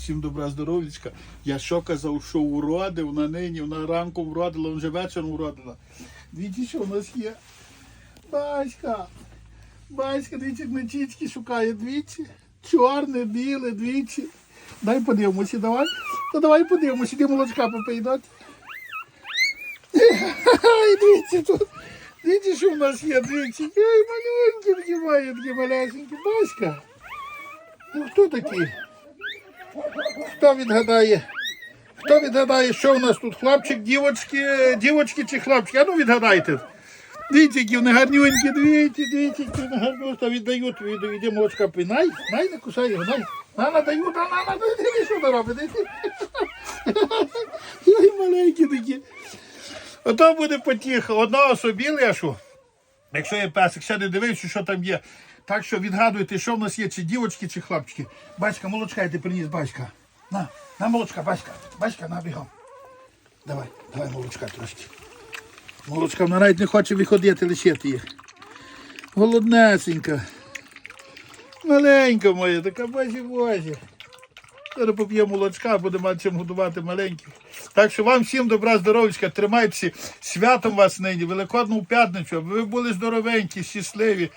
Всім добра здоров'ячка. Я що казав, що уродив, вона нині, вона ранком вродила, вже вечором вродила. Дивіться, що в нас є. Батька. Батька, дивіться, як шукає, дивіться. Чорне, біле, дивіться. Дай подивимося, давай. Та давай подивимося, іди молочка. Ай, дивіться тут. Дивіться, що в нас є, дивіться. Ай, маленькі такі має, такі малесенькі. Баська. Ну хто такий? Хто відгадає? Хто відгадає, що в нас тут? Хлопчик, дівочки, дівочки чи хлопчики? А ну відгадайте. Дивіться, вони гарнюнькі, дивіться, дивіться, вони. Та віддають, іди молочка пий. Най, не кусай його, най. На, надають, на, на, на, диви, що вона робить. Ой, маленькі такі. Ото буде потіха. Одного собі лишу. Якщо є песик, ще не дивився, що там є. Так що відгадуйте, що в нас є, чи дівочки, чи хлопчики. Бачка, молочка, я ти приніс, бачка. На, на молочка, бачка. Бачка, на бігом. Давай, давай молочка трошки. Молочка, вона навіть не хоче виходити, лишити їх. Голоднесенька. Маленька моя, така базі базі. Зараз поп'є молочка, будемо мати чим годувати маленьких. Так що вам всім добра, здоров'ячка, тримайтеся. Святом вас нині, Великодну п'ятницю, аби ви були здоровенькі, щасливі.